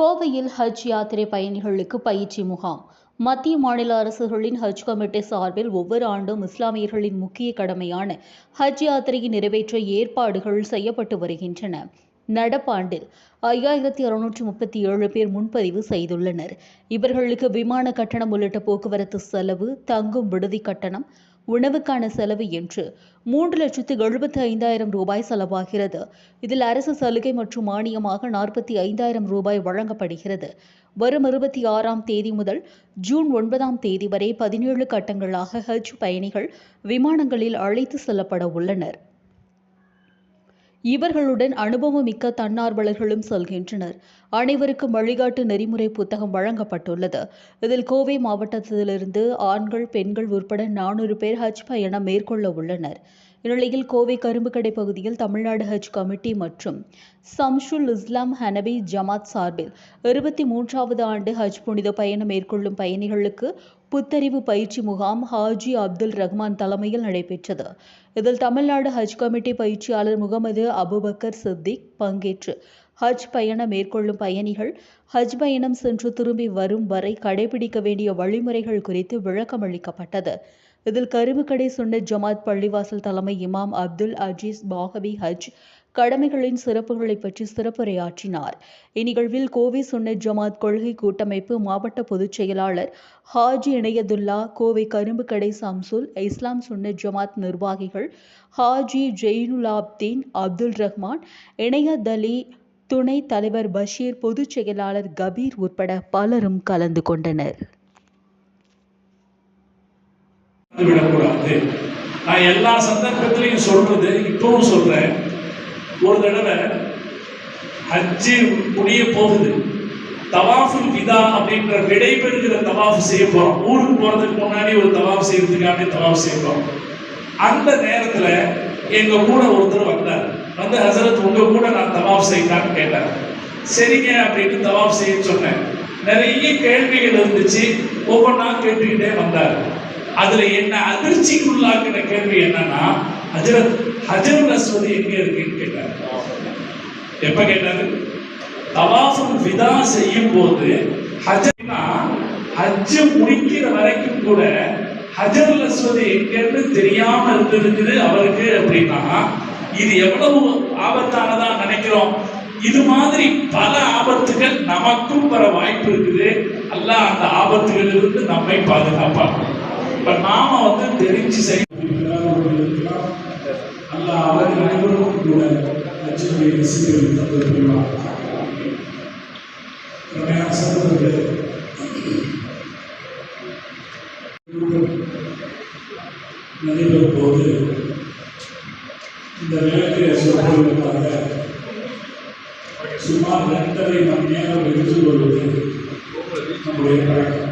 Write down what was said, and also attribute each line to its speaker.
Speaker 1: கோவையில் ஹஜ் யாத்திரை பயணிகளுக்கு பயிற்சி முகாம். மத்திய மாநில அரசுகளின் ஹஜ் கமிட்டி சார்பில் ஒவ்வொரு ஆண்டும் இஸ்லாமியர்களின் முக்கிய கடமையான ஹஜ் யாத்திரையை நிறைவேற்ற ஏற்பாடுகள் செய்யப்பட்டு வருகின்றன. நடப்பாண்டில் ஐயாயிரத்தி அறுநூற்றி முப்பத்தி ஏழு பேர் முன்பதிவு செய்துள்ளனர். இவர்களுக்கு விமான கட்டணம் உள்ளிட்ட போக்குவரத்து செலவு தங்கும் விடுதி கட்டணம் உணவுக்கான செலவு என்று மூன்று லட்சத்து எழுபத்தி ஐந்தாயிரம் ரூபாய் செலவாகிறது. இதில் அரசு சலுகை மற்றும் மானியமாக நாற்பத்தி ஐந்தாயிரம் ரூபாய் வழங்கப்படுகிறது. வரும் இருபத்தி ஆறாம் தேதி முதல் ஜூன் ஒன்பதாம் தேதி வரை பதினேழு கட்டங்களாக ஹஜ் பயணிகள் விமானங்களில் அழைத்து செல்லப்பட உள்ளனர். இவர்களுடன் அனுபவமிக்க தன்னார்வலர்களும் செல்கின்றனர். அனைவருக்கும் வழிகாட்டு நெறிமுறை புத்தகம் வழங்கப்பட்டுள்ளது. இதில் கோவை மாவட்டத்திலிருந்து ஆண்கள் பெண்கள் உட்பட நானூறு பேர் ஹஜ் பயணம் மேற்கொள்ள உள்ளனர். இந்நிலையில் கோவை கரும்புக்கடை பகுதியில் தமிழ்நாடு ஹஜ் கமிட்டி மற்றும் சம்ஷுல் இஸ்லாம் ஹனபி ஜமாத் சார்பில் இருபத்தி மூன்றாவது ஆண்டு ஹஜ் புனித பயணம் மேற்கொள்ளும் பயணிகளுக்கு புத்தறிவு பயிற்சி முகாம் ஹாஜி அப்துல் ரஹ்மான் தலைமையில் நடைபெற்றது. இதில் தமிழ்நாடு ஹஜ் கமிட்டி பயிற்சியாளர் முகமது அபுபக்கர் சித்திக் பங்கேற்று ஹஜ் பயணம் மேற்கொள்ளும் பயணிகள் ஹஜ் பயணம் சென்று திரும்பி வரும் வரை கடைபிடிக்க வேண்டிய வழிமுறைகள் குறித்து விளக்கம் அளிக்கப்பட்டது. இதில் கருவுக்கடை சுன்னத் ஜமாத் பள்ளிவாசல் தலைமை இமாம் அப்துல் அஜீஸ் பாகவி ஹஜ் கடமைகளின் சிறப்புகளை பற்றி சிறப்புரையாற்றினார். இந்நிகழ்வில் கோவை சுன்னத் ஜமாத் கொள்கை கூட்டமைப்பு மாவட்ட பொதுச் செயலாளர் ஹாஜி இணையதுல்லா கோவை கரும்பு கடை சம்சுல் இஸ்லாம் சுன்னத் ஜமாத் நிர்வாகிகள் ஹாஜி ஜெயினுலாப்தீன் அப்துல் ரஹ்மான் இணையதலி துணைத் தலைவர் பஷீர் பொதுச் செயலாளர் கபீர் உட்பட பலரும் கலந்து கொண்டனர்.
Speaker 2: நான் எல்லா சந்தர்ப்பத்திலையும் சொல்றது இப்பவும் சொல்றேன். ஒரு தடவை ஹஜ்ஜு முடிய போகுது. தவாஃபுல் விதா அப்படின்ற விடைபெறுகிற தவாஃப் செய்ய போறோம். ஊருக்கு போறதுக்கு முன்னாடி ஒரு தவாஃப் செய்யறதுக்காக தவாஃப் செய்ய போறோம். அந்த நேரத்துல எங்க கூட ஒருத்தர் வந்தார். வந்து ஹசரத் உங்க கூட நான் தவாப் செய்தான்னு கேட்டார் சரிங்க அப்படின்னு தவாப் செய்ய சொன்னேன். நிறைய கேள்விகள் இருந்துச்சு. ஒவ்வொன்றா கேட்டுக்கிட்டே வந்தார். அதுல என்ன அதிர்ச்சிக்கு அதிர்ச்சிக்குள்ளாக்கின கேள்வி என்னன்னா ஹஜரத் ஹஜருல் அஸ்வதி எங்க இருக்குன்னு கேட்டார். எப்ப கேட்டாரு? தவாஃபுல் விதா செய்யும் போது ஹஜர்னா ஹஜ் முடிக்கிற வரைக்கும் கூட ஹஜர் அஸ்வதி எங்கன்னு தெரியாம இருந்திருக்குது அவருக்கு அப்படின்னா இது எவ்வளவு ஆபத்தா நினைக்கிறோம் இது மாதிரி பல ஆபத்துகள் நமக்கும் வர வாய்ப்பு இருக்குது. அல்லாஹ் அந்த ஆபத்துகளிலிருந்து நம்மை பாதுகாப்பாங்க இப்ப நாம வந்து தெரிஞ்சு செய்யலாம் அல்லாஹ் அவர் அனைவருக்கும் கூட லட்சுமி ரசிகர்கள் தந்திருக்கிறார் நடைபெறும் போது இந்த விளக்கு சொற்பொழிவுக்காக சுமார் ரெண்டரை மணி நேரம் எடுத்துக்கொள்வது நம்முடைய பழக்கம்.